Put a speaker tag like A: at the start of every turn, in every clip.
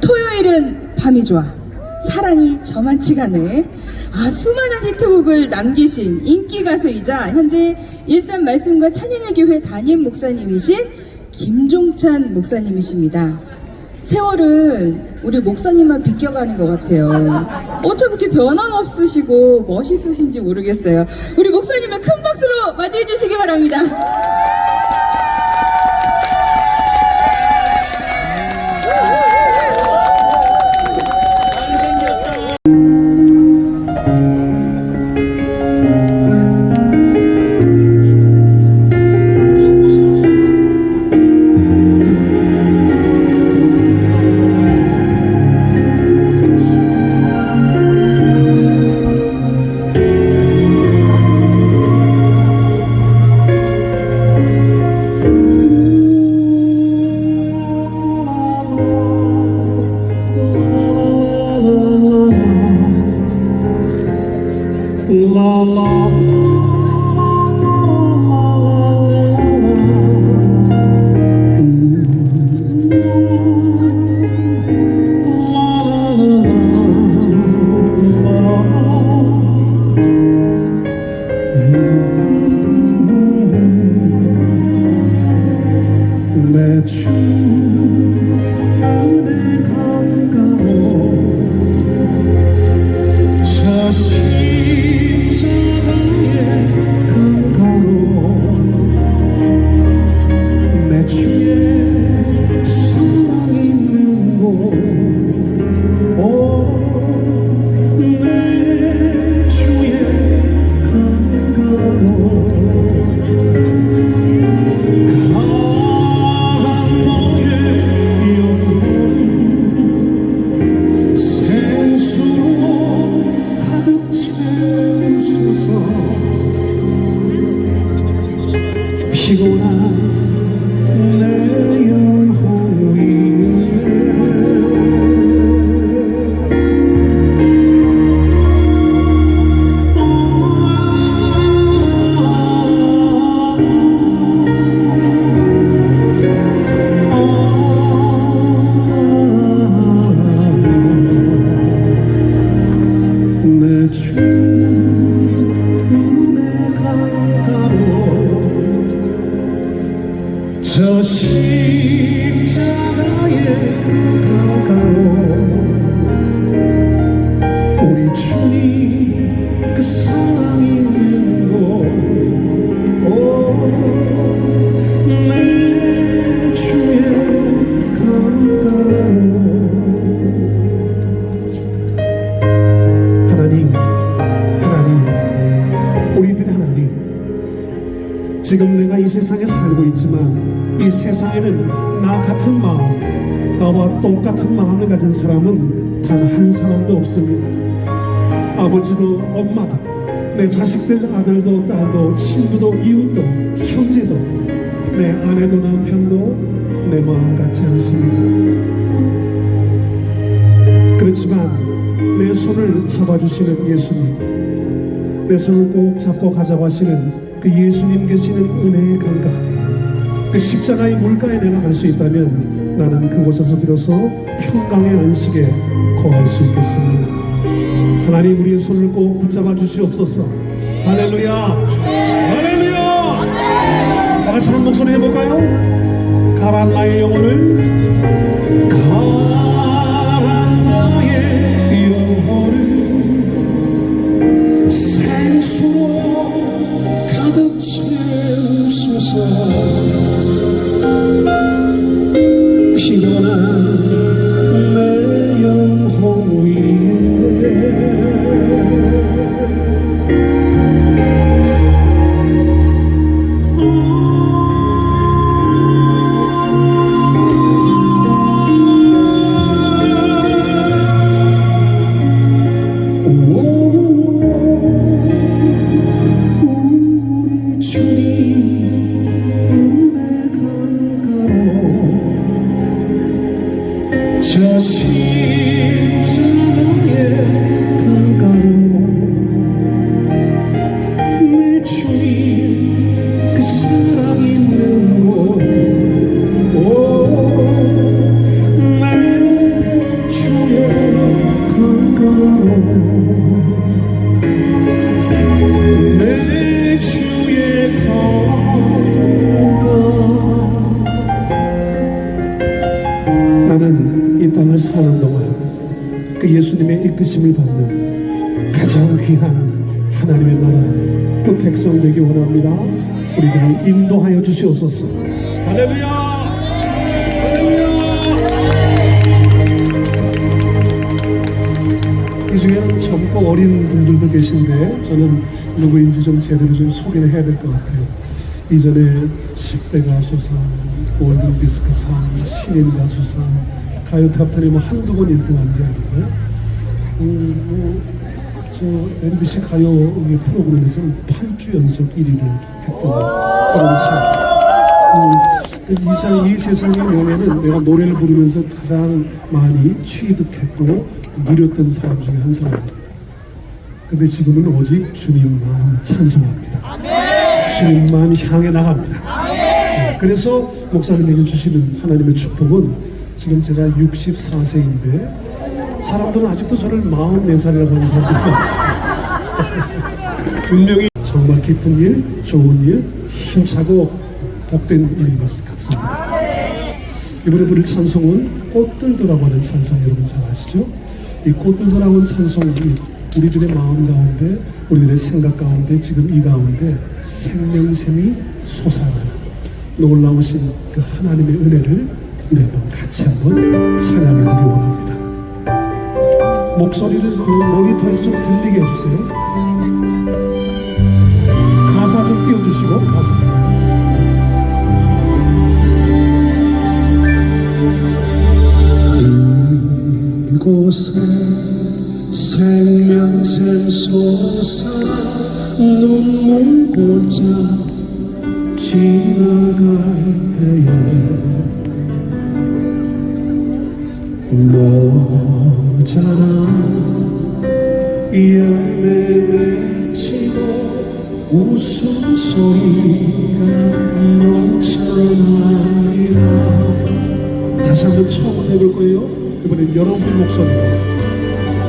A: 토요일은 밤이 좋아. 사랑이 저만치가 네. 아, 수많은 히트곡을 남기신 인기 가수이자 현재 일산 말씀과 찬양의 교회 담임 목사님이신 김종찬 목사님이십니다. 세월은 우리 목사님만 비껴가는 것 같아요. 어쩜 그렇게 변함없으시고 멋있으신지 모르겠어요. 우리 목사님을 큰 박수로 맞이해 주시기 바랍니다.
B: 없습니다. 아버지도 엄마도 내 자식들 아들도 딸도 친구도 이웃도 형제도 내 아내도 남편도 내 마음 같지 않습니다. 그렇지만 내 손을 잡아주시는 예수님, 내 손을 꼭 잡고 가자고 하시는 그 예수님 계시는 은혜의 강가, 그 십자가의 물가에 내가 갈 수 있다면 나는 그곳에서 비로소 평강의 안식에 거할 수 있겠습니다. 하나님 우리의 손을 꼭 붙잡아 주시옵소서. 할렐루야, 할렐루야. 다 같이 한 목소리 해볼까요? 가란 나의 영혼을 가란 나의 영혼을 생수로 가득 채우소서 그 예수님의 이끄심을 받는 가장 귀한 하나님의 나라 그 백성 되기 원합니다. 우리들을 인도하여 주시옵소서. 할렐루야! 이 중에는 젊고 어린 분들도 계신데 저는 누구인지 좀 제대로 좀 소개를 해야 될 것 같아요. 이전에 10대 가수상, 골든 디스크상, 신인 가수상, 가요 탑텐에 뭐 한두 번 1등 한 게 아니고요. 음, 뭐, 저 MBC 가요 이 프로그램에서는 8주 연속 1위를 했던 그런 상. 음, 이, 사- 이 세상의 명예는 내가 노래를 부르면서 가장 많이 취득했고 누렸던 사람 중에 한 사람입니다. 근데 지금은 오직 주님만 찬송합니다. 주님만 향해 나갑니다. 네, 그래서 목사님에게 주시는 하나님의 축복은 지금 제가 64세인데 사람들은 아직도 저를 44살이라고 하는 사람들이 많습니다. 분명히 정말 기쁜 일, 좋은 일, 힘차고 복된 일인 것 같습니다. 이번에 부를 찬송은 꽃들도라고 하는 찬송 여러분 잘 아시죠? 이 꽃들도라고 하는 찬송이 우리들의 마음 가운데 우리들의 생각 가운데 지금 이 가운데 생명샘이 솟아나는 놀라우신 그 하나님의 은혜를 우리 한번 같이 한번 찬양해 보기 원합니다. 목소리를 그 모니터에서 좀 들리게 해주세요. 가사 좀 띄워주시고 가사. 이곳에 생명샘 솟아 눈물 골짜 지나갈 때에 모자라 열매 맺히고 웃음소리가 넘쳐나리라 다시 한번 처음부터 해볼 거예요. 이번엔 여러분 목소리로,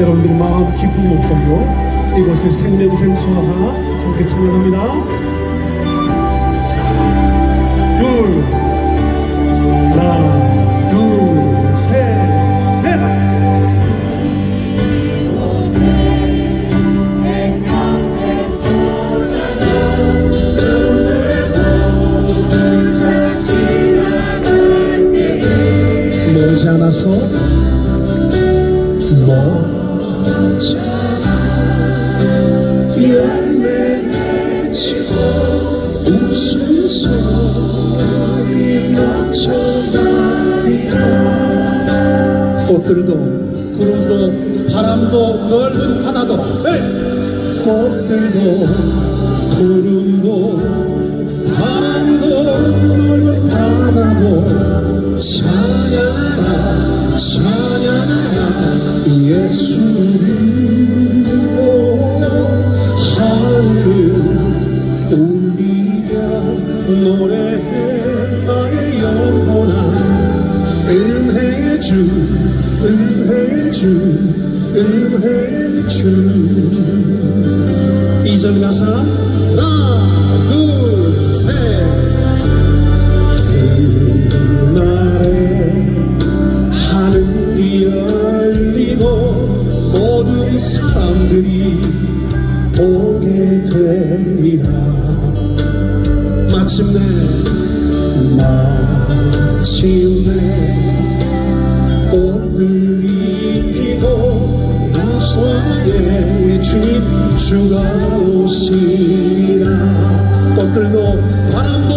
B: 여러분들 마음 깊은 목소리로 이곳에 생명샘 소하나 함께 찬양합니다. 예 주가 오시리라 꽃들도 바람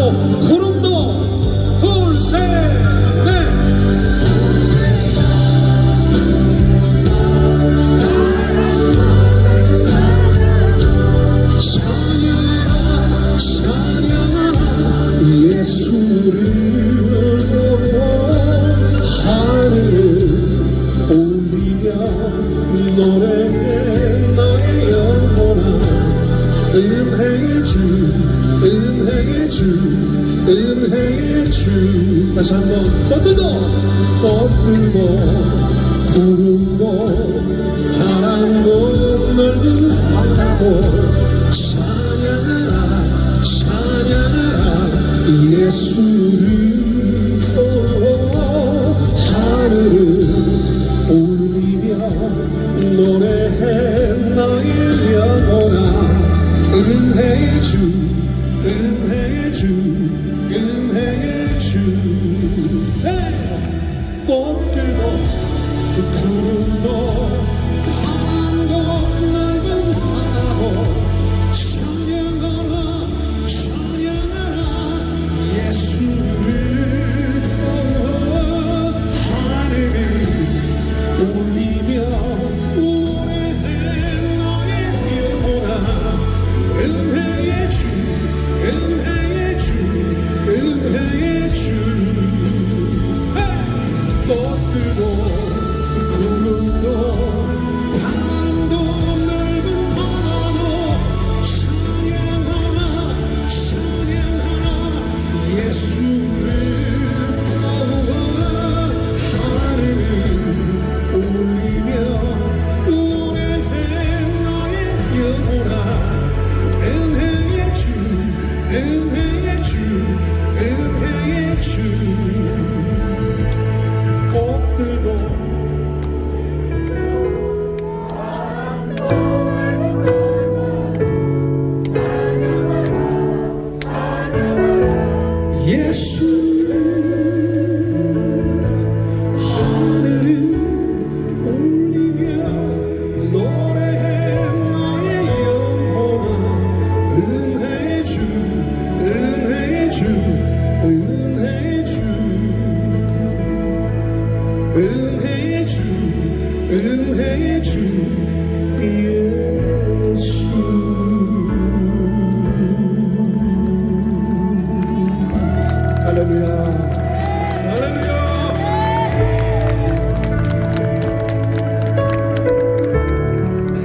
B: 주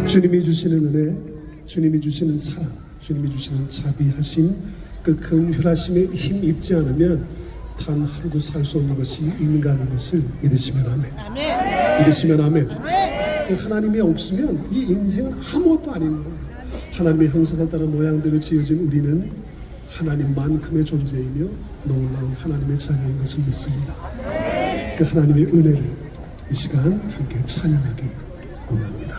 B: 주님이 주시는 은혜 주님이 주시는 사랑 주님이 주시는 자비하심 그 긍휼하심에 힘 입지 않으면 단 하루도 살 수 없는 것이 하는 것을 믿으시면 아멘. 믿으시면 아멘. 그 하나님이 없으면 이 인생은 아무것도 아닌 거예요. 하나님의 형상을 따라 모양대로 지어진 우리는 하나님만큼의 존재이며 놀라운 하나님의 자녀인 것을 믿습니다. 그 하나님의 은혜를 이 시간 함께 찬양하기 원합니다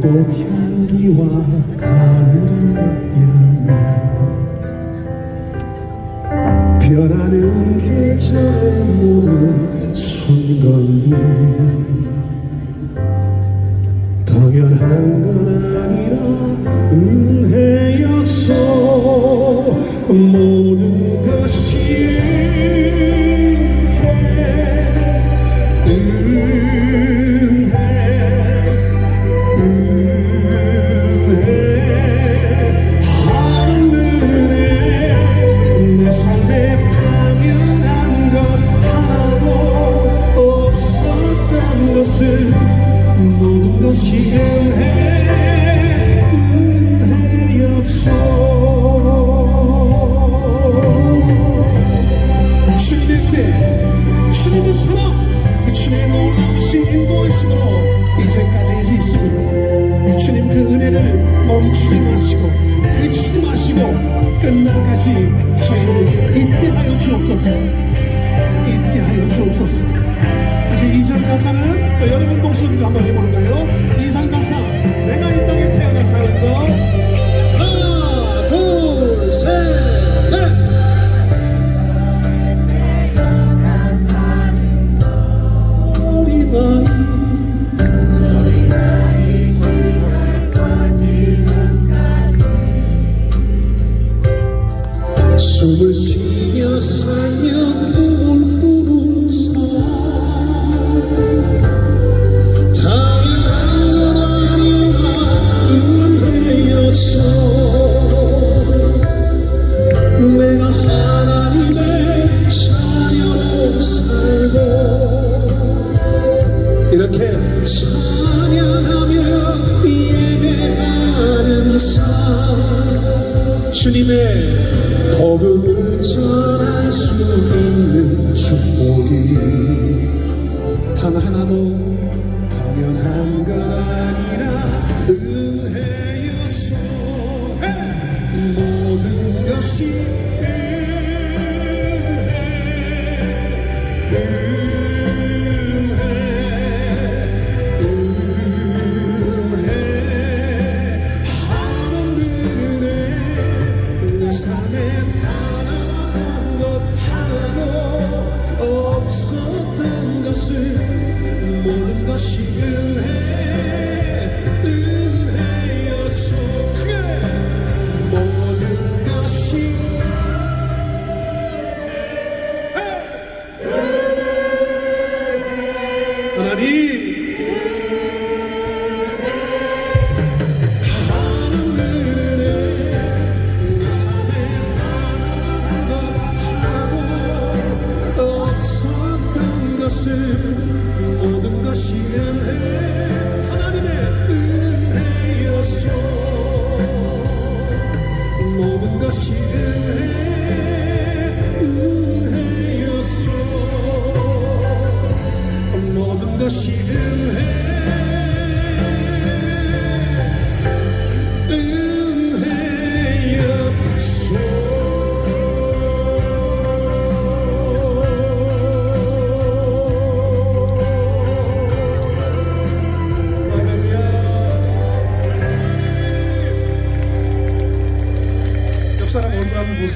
B: 봄의 꽃향기와 가을의 열매 변하는 계절의 모든 순간들이 당연한 건 아니라 끝날까지 저희에게 있게 하여 주옵소서. 있게 하여 주옵소서. 이제 이상 가사는 또 여러분 목소리로 한번 해보는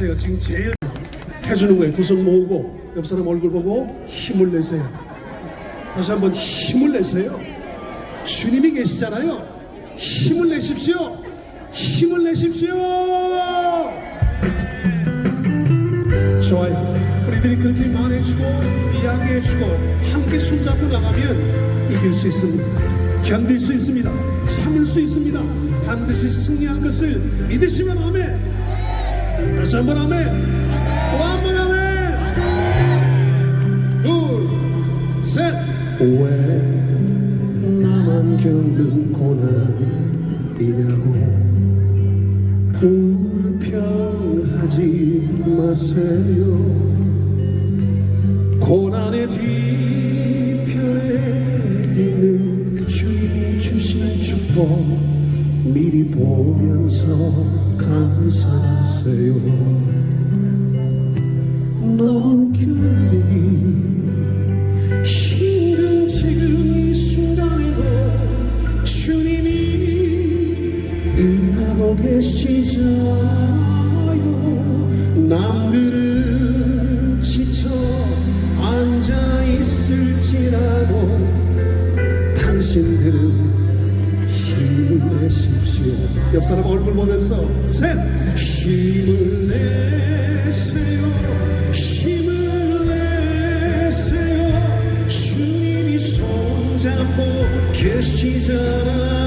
B: 보세요. 지금 제일 해주는 거예요. 두 손 모으고 옆 사람 얼굴 보고 힘을 내세요. 다시 한번 힘을 내세요. 주님이 계시잖아요. 힘을 내십시오. 힘을 내십시오. 좋아요. 우리들이 그렇게 말해주고 이야기해주고 함께 손잡고 나가면 이길 수 있습니다. 견딜 수 있습니다. 참을 수 있습니다. 반드시 승리한 것을 믿으시면 아멘. 다시 한번 아멘. 또한번 아멘. 둘, 셋. 왜 나만 겪는 고난이냐고 불평하지 마세요 고난의 뒤편에 있는 주님이 주신 축복 미리 보면서 감사하세요. 견디기 힘든 지금 이 순간에도 주님이 일하고 계시잖아요. 남들은 지쳐 앉아 있을지라도 당신들은 힘을 내십 시오 옆 사람 얼굴 보면서 셋. 힘을 내세요. 힘을 내세요. 주님이 손잡고 계시잖아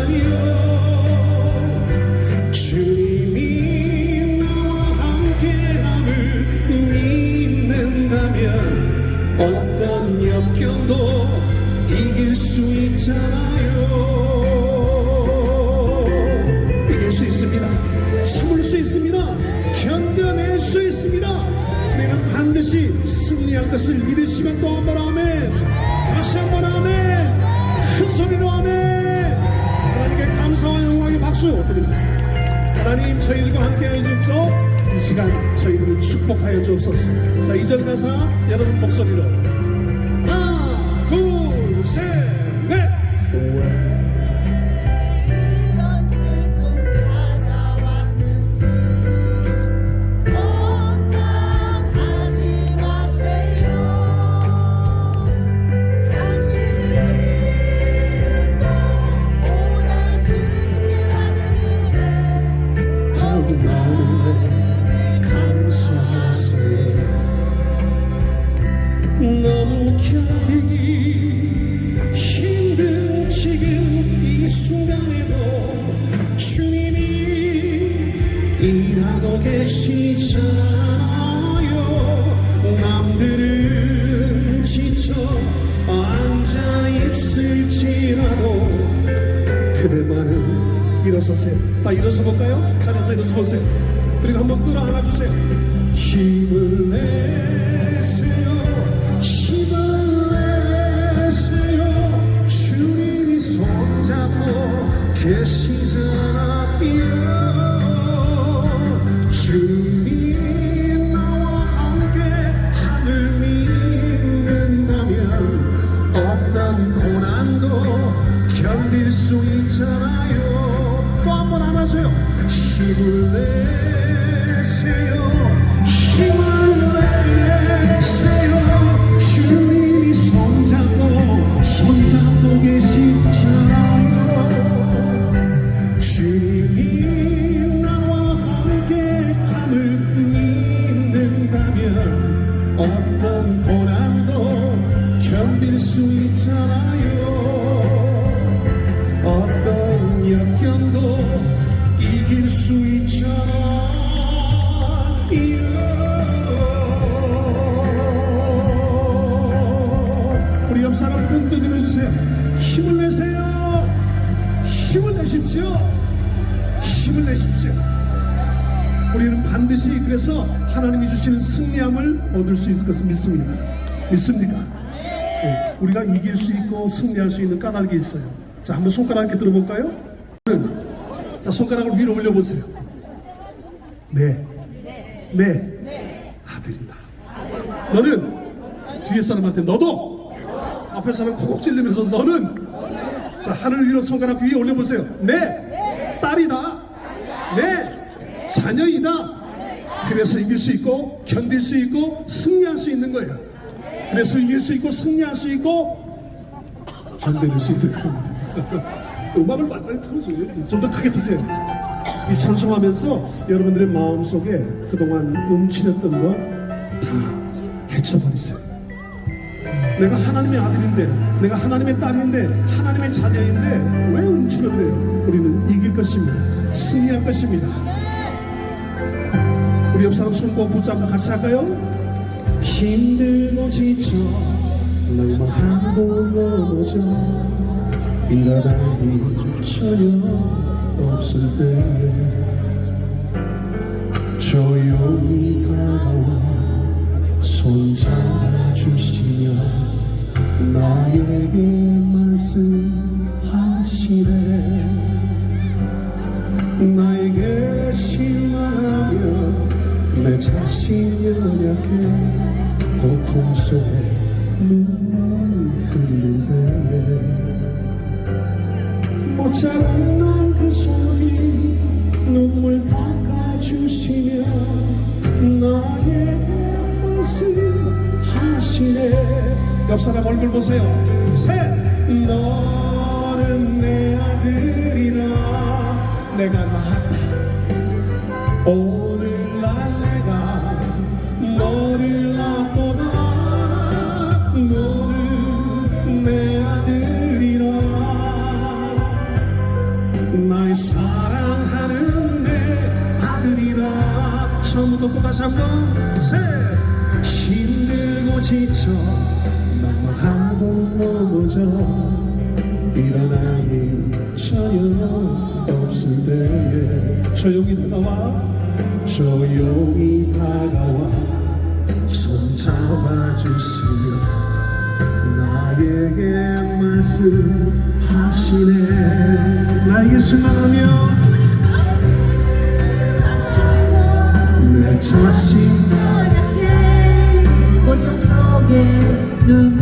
B: 승리할 것을 믿으시면 또 한 번 아멘. 다시 한 번 아멘. 큰 소리로 아멘. 하나님께 감사와 영광의 박수 드립니다. 하나님 저희들과 함께하여 주옵소서. 이 시간 저희들을 축복하여 주옵소서. 자 이전 가사 여러분 목소리로. 하나 둘셋 일어서세요. 다 일어서 볼까요? 자리에서 일어서 보세요. 그리고 한번 끌어안아 주세요. 힘을 내세요. 힘을 내세요. 주님이 손잡고 계시 힘을 믿습니까? 네, 우리가 이길 수 있고 승리할 수 있는 까닭이 있어요. 자, 한번 손가락 함께 들어볼까요? 자, 손가락을 위로 올려보세요. 네. 네. 아들이다. 너는 뒤에 사람한테 너도 앞에 사람 코곡 찔리면서 너는 자, 하늘 위로 손가락 위에 올려보세요. 네. 딸이다. 네. 자녀이다. 그래서 이길 수 있고 견딜 수 있고 승리할 수 있는 거예요. 그래서 이길 수 있고 승리할 수 있고 견딜 수 있는 겁니다. 음악을 빨리 틀어줘요. 좀더 크게 드세요. 이 찬송하면서 여러분들의 마음 속에 그동안 움츠렸던 거 다 헤쳐버리세요. 내가 하나님의 아들인데, 내가 하나님의 딸인데, 하나님의 자녀인데 왜 움츠러들어요? 우리는 이길 것입니다. 승리할 것입니다. 우리 옆 사람 손꼭 붙잡고 같이 할까요? 힘들고 지쳐 낭만하고 넘어져 일어날 힘 전혀 없을 때. 조용히 다가와 손 잡아주시며 나에게 말씀하시네 나에게 실망하며 내 자신 연약해 고통 속에 눈물 흘릴 때못 잡는 그 손이 눈물 닦아주시며 나에게 말씀하시네. 옆 사람 얼굴 보세요. 셋! 너는 내 아들이라 내가 낳았다. 오 또 다시 한번 셋 힘들고 지쳐 낭만하고 넘어져. 일어날 힘 전혀 없을 때에. 조용히 다가와. 조용히 다가와. 손 잡아주시며 나에게 말씀하시네. 나에게 실망하며
C: 눈